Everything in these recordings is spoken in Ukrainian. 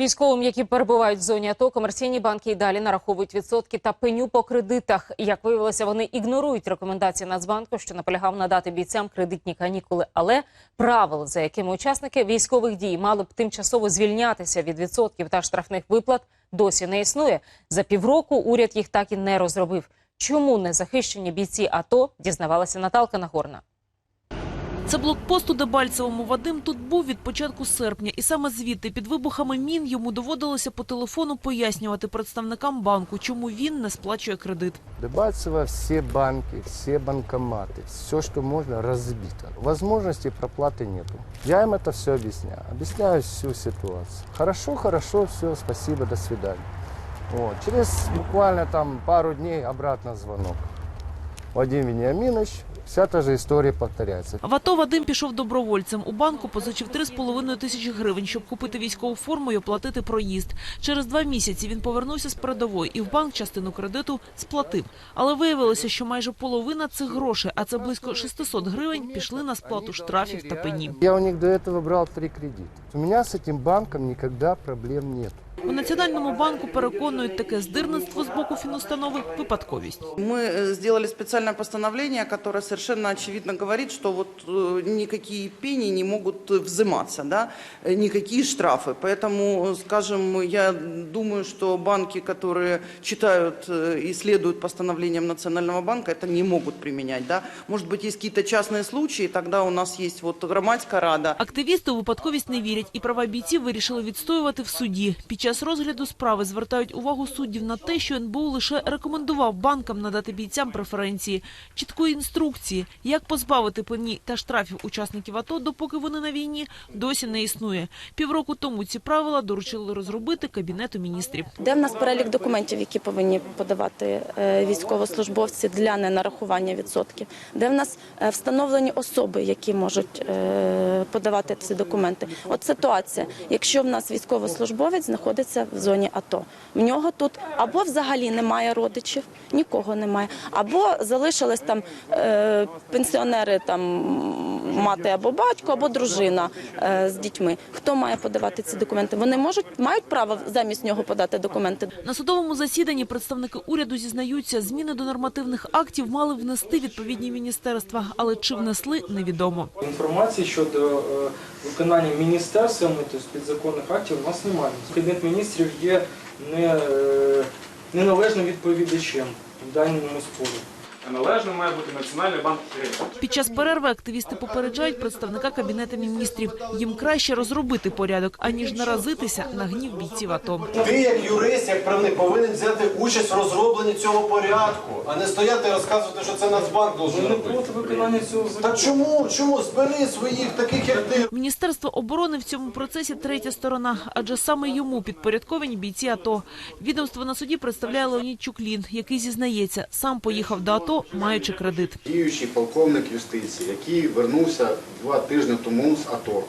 Військовим, які перебувають в зоні АТО, комерційні банки і далі нараховують відсотки та пеню по кредитах. Як виявилося, вони ігнорують рекомендації Нацбанку, що наполягав надати бійцям кредитні канікули. Але правил, за якими учасники військових дій мали б тимчасово звільнятися від відсотків та штрафних виплат, досі не існує. За півроку уряд їх так і не розробив. Чому не захищені бійці АТО, дізнавалася Наталка Нагорна. Це блокпост у Дебальцевому. Вадим тут був від початку серпня. І саме звідти, під вибухами мін, йому доводилося по телефону пояснювати представникам банку, чому він не сплачує кредит. Дебальцево все банки, все банкоматы, все, что можно, разбито. Возможности проплаты нету. Я им это все объясняю. Объясняю всю ситуацию. Хорошо, хорошо, все, спасибо, до свидания. Вот. Через буквально там пару дней обратно звонок. Вадим Вениаминович, вся та же история повторяется. В АТО Вадим пішов добровольцем. У банку позичив 3,5 тисячі гривень, щоб купити військову форму і оплатити проїзд. Через два місяці він повернувся з передової і в банк частину кредиту сплатив. Але виявилося, що майже половина цих грошей, а це близько 600 гривень, пішли на сплату штрафів та пені. Я у них до этого брал три кредита. У меня с этим банком никогда проблем нет. У Національному банку переконують таке здирництво з боку фінустанови – випадковість. Мы э, сделали специальное постановление, которое совершенно очевидно говорит, что вот э, никакие пени не могут э, взиматься, да, э, никакие штрафы. Поэтому, э, скажем, я думаю, что банки, которые читают э, и следуют постановлениям Национального банка, это не могут применять, да. Может быть, есть какие-то частные случаи, тогда у нас есть вот громадская рада, Активісти у випадковість не вірять і права бійців вирішили відстоювати в суді. Під час розгляду справи звертають увагу суддів на те, що НБУ лише рекомендував банкам надати бійцям преференції, чіткої інструкції, як позбавити пені та штрафів учасників АТО, допоки вони на війні, досі не існує. Півроку тому ці правила доручили розробити Кабінету міністрів. Де в нас перелік документів, які повинні подавати е, військовослужбовці для ненарахування відсотків? Де в нас е, встановлені особи, які можуть е, подавати ці документи? От ситуація, якщо в нас військовослужбовець знаходиться в зоні АТО, в нього тут або взагалі немає родичів, нікого немає, або залишились там е, пенсіонери, там мати або батько, або дружина е, з дітьми. Хто має подавати ці документи? Вони можуть мають право замість нього подати документи. На судовому засіданні представники уряду зізнаються, зміни до нормативних актів мали внести відповідні міністерства, але чи внесли, невідомо. Інформації щодо е, виконання міністерствами, тобто підзаконних актів, у нас немає. Кабінет міністрів є не, е, неналежним відповідачем в даному спорі. Належним має бути Національний банк України. Під час перерви активісти попереджають представника Кабінету міністрів. Їм краще розробити порядок, аніж наразитися на гнів бійців АТО. Ти, як юрист, як правник, повинен взяти участь в розробленні цього порядку, а не стояти і розказувати, що це Нацбанк должен робити. виконання цього Та чому? Чому? Збери своїх таких, як ти. Міністерство оборони в цьому процесі третя сторона, адже саме йому підпорядковані бійці АТО. Відомство на суді представляє Леонід Чуклін, який зізнається, сам поїхав до АТО, маючи кредит. Діючий полковник юстиції, який вернувся два тижні тому з АТО,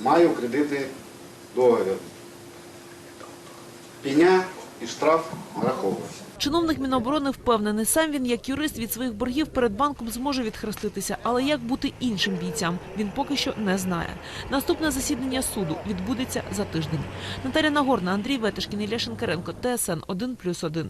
маю кредитний договір. Пеня і штраф нараховується. Чиновник Міноборони впевнений, сам він, як юрист, від своїх боргів перед банком зможе відхреститися. Але як бути іншим бійцям, він поки що не знає. Наступне засідання суду відбудеться за тиждень. Наталя Нагорна, Андрій Ветешкін, Ілля Шенкаренко, ТСН 1+,1.